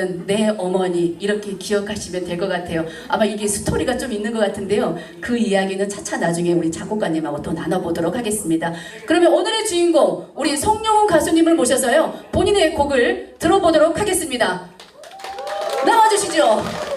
없는 내 어머니 이렇게 기억하시면 될 것 같아요. 아마 이게 스토리가 좀 있는 것 같은데요. 그 이야기는 차차 나중에 우리 작곡가님하고 또 나눠보도록 하겠습니다. 그러면 오늘의 주인공 우리 송영훈 가수님을 모셔서요 본인의 곡을 들어보도록 하겠습니다. 나와주시죠.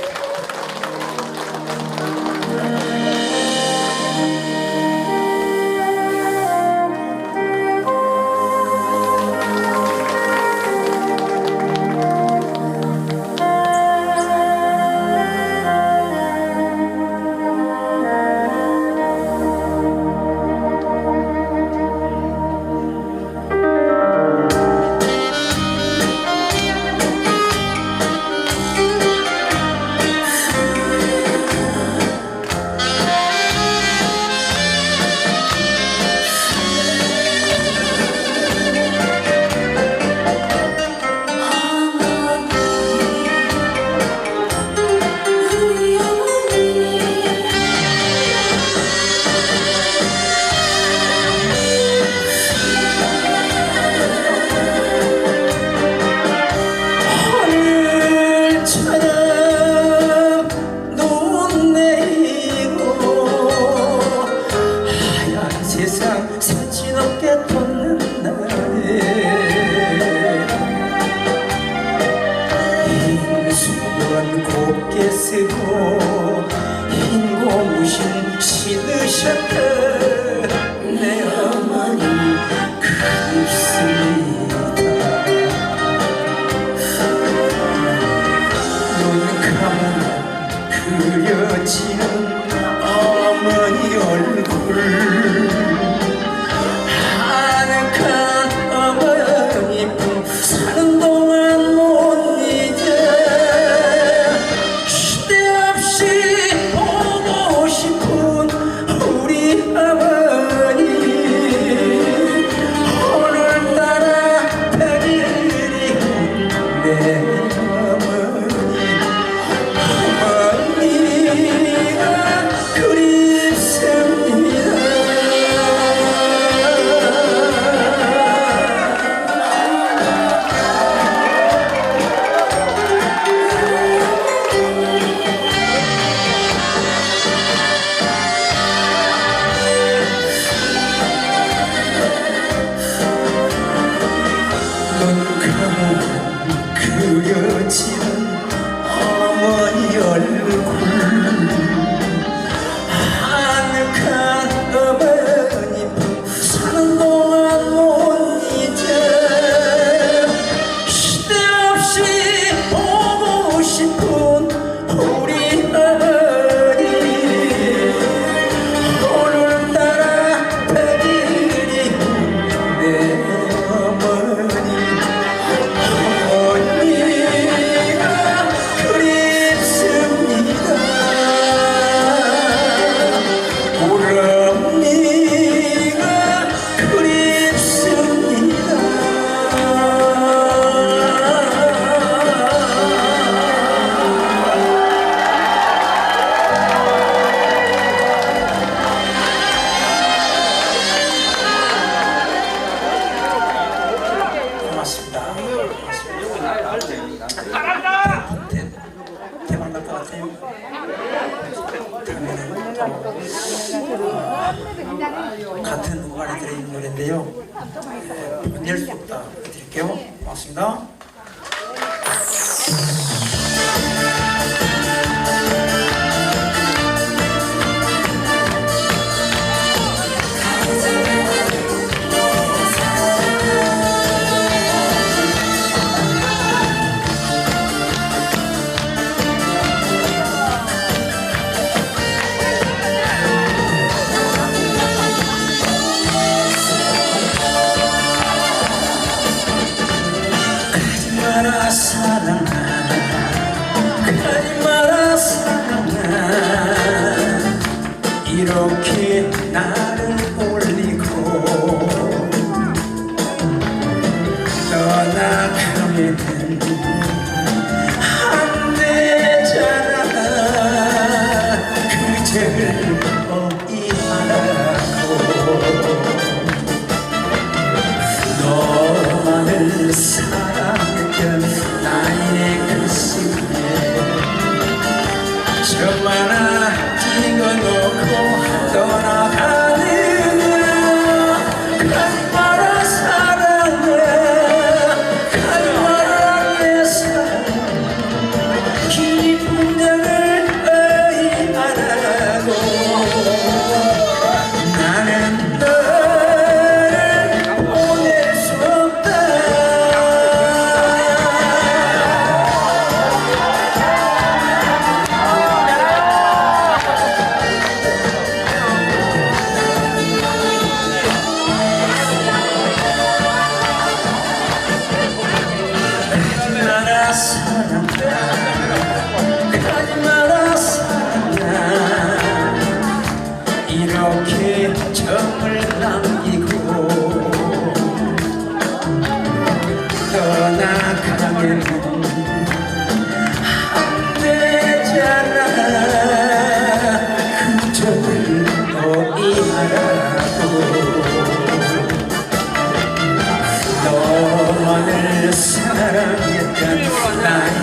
사치롭게 돋는 날에 흰 수건 곱게 쓰고 흰 고무신 신으셨던 그려지 고맙습니다. 그 사랑했던 나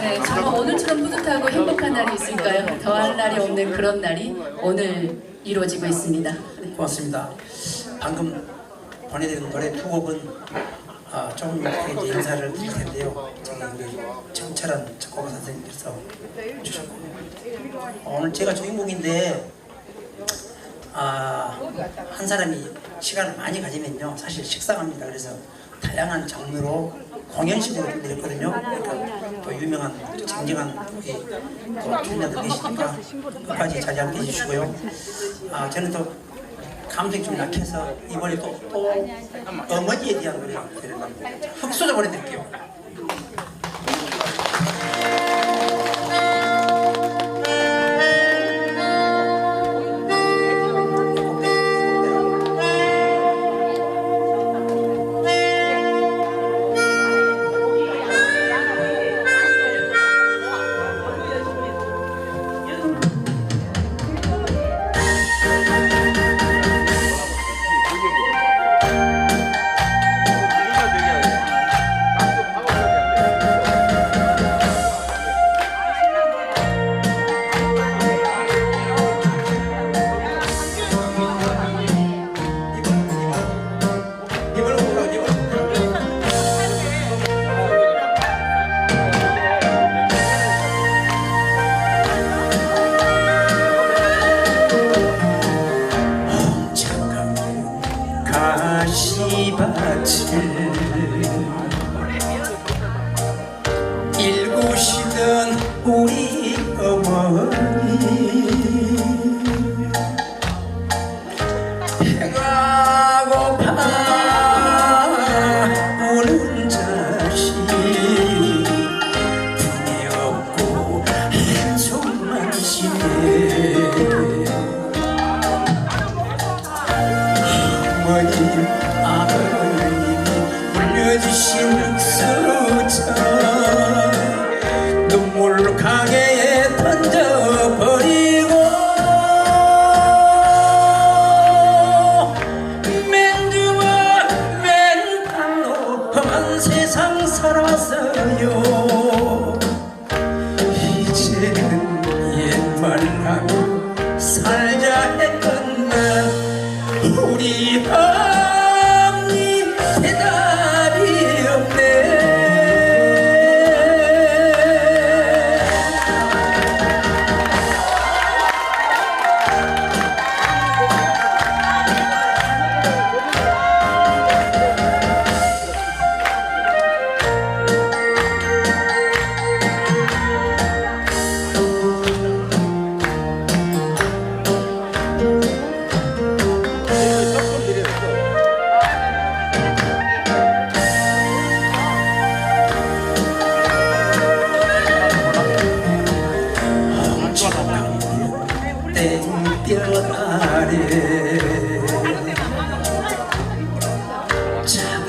네, 정말 오늘처럼 뿌듯하고 행복한 날이 있을까요? 더할 날이 없는 그런 날이 오늘 이루어지고 있습니다. 네. 고맙습니다. 방금 보내드린 노래 두 곡은 아, 조금 이렇게 이제 인사를 드릴 텐데요. 저기 우리 정철한 작곡가 선생님께서 주셨고 어, 오늘 제가 주인공인데 아, 한 사람이 시간을 많이 가지면요 사실 식상합니다. 그래서 다양한 장르로 공연식으로 드렸거든요. 그러니까 또 유명한 또 쟁쟁한 또 출연자들 계시니까 끝까지 자리 함께 해주시고요. 아, 저는 또 감성이 좀 약해서 이번에 또, 또 어머니에 대한 노래를 흑소자 보내드릴게요. 어머님 아버님이 물려주신 수저 눈물 가게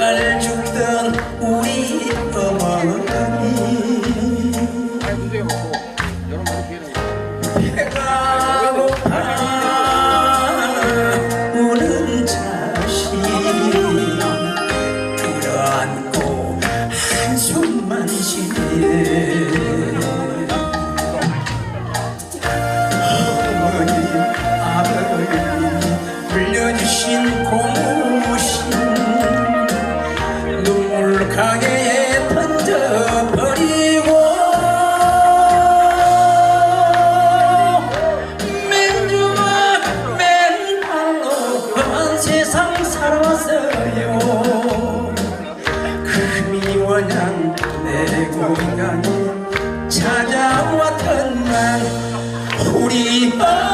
Valeu, 봐.